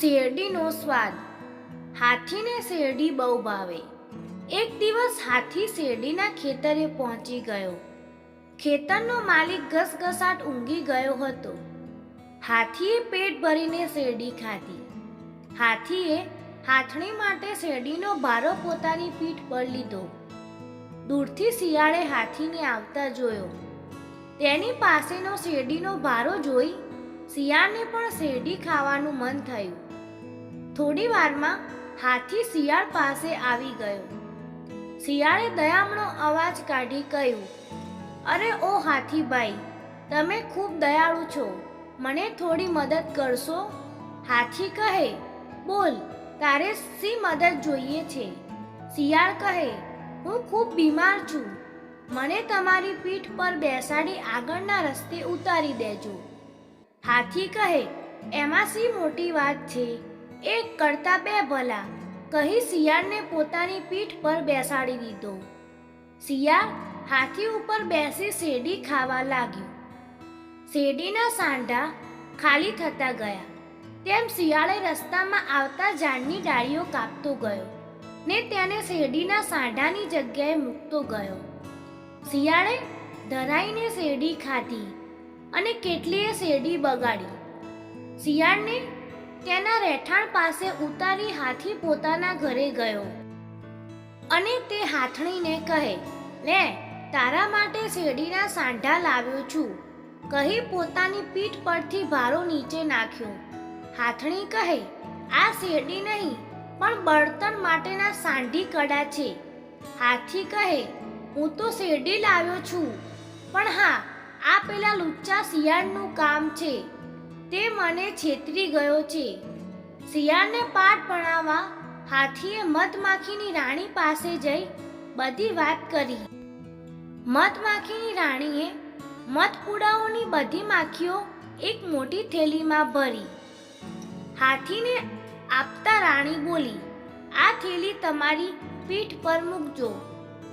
શેરડીનો સ્વાદ. હાથીને શેરડી બહુ ભાવે. એક દિવસ હાથી શેરડીના ખેતરે પહોંચી ગયો. ખેતરનો માલિક ઘસઘસાટ ઊંઘી ગયો હતો. હાથીએ પેટ ભરીને શેરડી ખાધી. હાથીએ હાથણી માટે શેરડીનો ભારો પોતાની પીઠ પર લીધો. દૂરથી શિયાળે હાથીને આવતા જોયો. તેની પાસેનો શેરડીનો ભારો જોઈ શિયાળને પણ શેરડી ખાવાનું મન થયું. થોડી વારમાં હાથી શિયાળ પાસે આવી ગયો. શિયાળે દયામણો અવાજ કાઢી કહ્યું, અરે ઓ હાથીભાઈ, તમે ખૂબ દયાળુ છો. મને થોડી મદદ કરશો? હાથી કહે, બોલ, તારે શી મદદ જોઈએ છે? શિયાળ કહે, હું ખૂબ બીમાર છું. મને તમારી પીઠ પર બેસાડી આગળના રસ્તે ઉતારી દેજો. હાથી કહે, એમાં શી મોટી વાત છે? એક કરતા બે ભલા. કહી શિયાળને પોતાની પીઠ પર બેસાડી દીધો. શિયાળ હાથી ઉપર બેસી શેરડી ખાવા લાગ્યું. શેરડીના સાંઢા ખાલી થતા ગયા. તેમ શિયાળે રસ્તામાં આવતા ઝાડની ડાળીઓ કાપતો ગયો ને તેને શેરડીના સાંઢાની જગ્યાએ મૂકતો ગયો. શિયાળે ધરાઈને શેરડી ખાધી અને કેટલીય શેરડી બગાડી. શિયાળને તેના રહેઠાણ પાસે ઉતારી હાથી પોતાના ઘરે ગયો અને તે હાથણીને કહે, લે, તારા માટે શેરડીના સાંઢા લાવ્યો છું. કહી પોતાની પીઠ પરથી ભારો નીચે નાખ્યો. હાથણી કહે, આ શેરડી નહીં, પણ બળતણ માટેના સાંઢી કડા છે. હાથી કહે, હું તો શેરડી લાવ્યો છું, પણ હા, આ પેલા લુચ્ચા શિયાળનું કામ છે. તે મને છેતરી ગયો છે. શિયાળને પાઠ ભણાવવા હાથીએ મધમાખીની રાણી પાસે જઈ બધી વાત કરી. મધમાખીની રાણીએ મધપુડાઓની બધી માખીઓ એક મોટી થેલીમાં ભરી. હાથીને આપતા રાણી બોલી, આ થેલી તમારી પીઠ પર મૂકજો,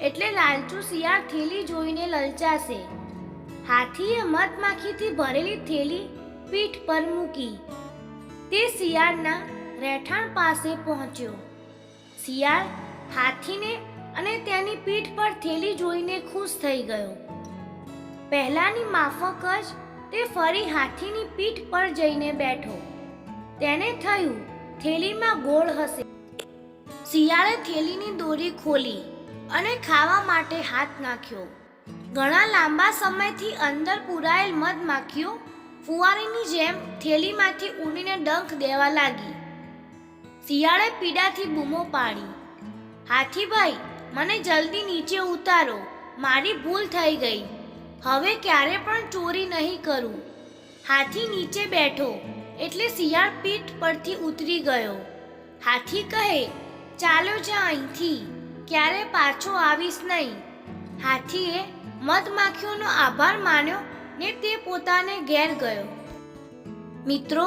એટલે લાલચુ શિયાળ થેલી જોઈને લલચાશે. હાથીએ મધમાખીથી ભરેલી થેલી પીઠ પર મૂકી તે શિયાળના રહેઠાણ પાસે પહોંચ્યો. શિયાળ હાથીને અને તેની પીઠ પર થેલી જોઈને ખુશ થઈ ગયો. પહેલાની માફક જ તે ફરી હાથીની પીઠ પર જઈને બેઠો. તેને થયું થેલીમાં ગોળ હશે. શિયાળે થેલીની દોરી ખોલી અને ખાવા માટે હાથ નાખ્યો. ઘણા લાંબા સમયથી અંદર પુરાયેલ મધ મધમાખીઓ ફુવારીની જેમ થેલીમાંથી ઉડીને ડંખ દેવા લાગી. શિયાળે પીડાથી બૂમો પાડી. હાથીભાઈ મને જલ્દી નીચે ઉતારો. મારી ભૂલ થઈ ગઈ. હવે ક્યારે પણ ચોરી નહીં કરું. હાથી નીચે બેઠો. એટલે શિયાળ પીઠ પરથી ઉતરી ગયો. હાથી કહે, ચાલો જા અહીંથી. ક્યારે પાછો આવીશ નહીં. હાથીએ મધમાખીઓનો આભાર માન્યો ને તે પોતાને ઘેર ગયો. મિત્રો,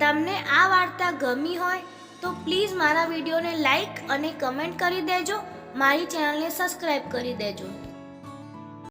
તમને આ વાર્તા ગમી હોય તો પ્લીઝ મારા વિડીયોને લાઈક અને કમેન્ટ કરી દેજો. મારી ચેનલને સબસ્ક્રાઈબ કરી દેજો.